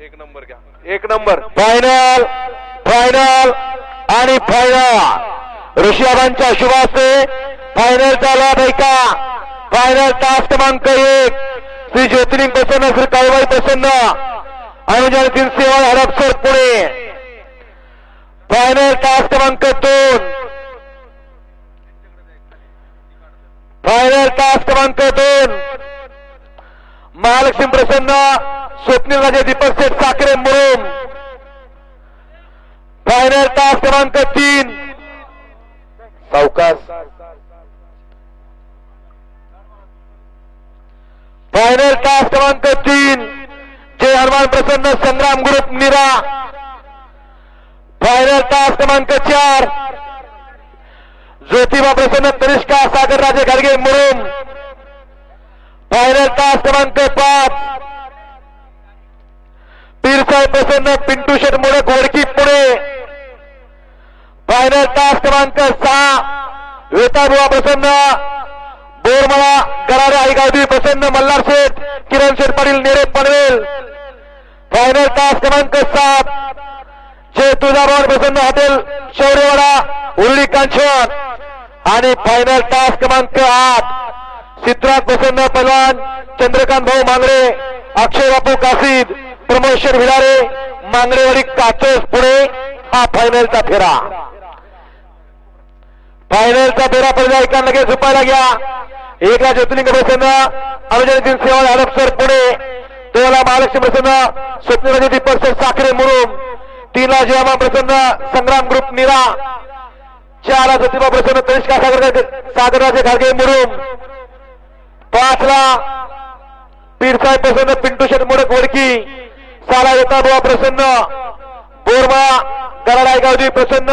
एक नंबर घ्या. एक नंबर. फायनल फायनल आणि फायनल ऋषभांच्या शुभासे फायनल झाला आहे फायनल तास क्रमांक एक. श्री ज्योतिलिंग प्रसन्न श्री काळबाई प्रसन्न. अनुजन तीन सेवा हडपसर पुणे. फायनल तास क्रमांक दोन. फायनल तास क्रमांक दोन. महालक्ष्मी प्रसन्न स्वप्नील राजे दीपक शेठ साखरे मुरुम. फायनल तास क्रमांक तीन. सावकाश. फायनल तास क्रमांक तीन. जय हनुमान प्रसन्न संग्राम ग्रुप निरा फायनल तास क्रमांक चार. ज्योतिबा प्रसन्न तनिष्का सागर राजे गाडगे मुरुम. फायनल तास क्रमांक पाच पीरसाहेब प्रसन्न पिंटू शेट मोडक वडकी पुणे फायनल तास क्रमांक सहा. वेताबुवा प्रसन्न बोरमळा गरारे आईगावदी प्रसन्न मल्हार शेठ किरण शेठ पाटील नेरे पनवेल. फायनल तास क्रमांक सात. जे तुळजाभवन प्रसन्न हॉटेल शौर्यवाडा उर्ली कांचन. आणि फायनल तास क्रमांक आठ. सिद्धार्थ प्रसन्न पलवान चंद्रकांत भाऊ मांगरे अक्षय बापू काशीद प्रमोशन विलारे मांगरेवाडी काचोस पुणे हा फायनलचा फेरा. फायनलचा फेरा पहिल्या एका लगेच झुपायला घ्या. एकला ज्योतिलिंग प्रसन्न अनुजन तीन सेवा हडपसर पुणे दोनला महालक्ष्मी प्रसन्न स्वप्नराजे दीपक सर साखरे मुरुम तीनला जयमा प्रसन्न संग्राम ग्रुप निरा चारला ज्योतिबा प्रसन्न तनिष्का सागर सागरराजे घागे मुरुम पाचला पीरसाहेब प्रसन्न पिंटू शेठ मोडक वडकी प्रसन्न. बोरमा गराडाय प्रसन्न.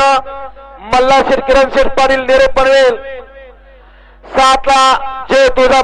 मल्ला शेठ किरण शेठ पाटील निरे पनवेल. सातला जय तुळजा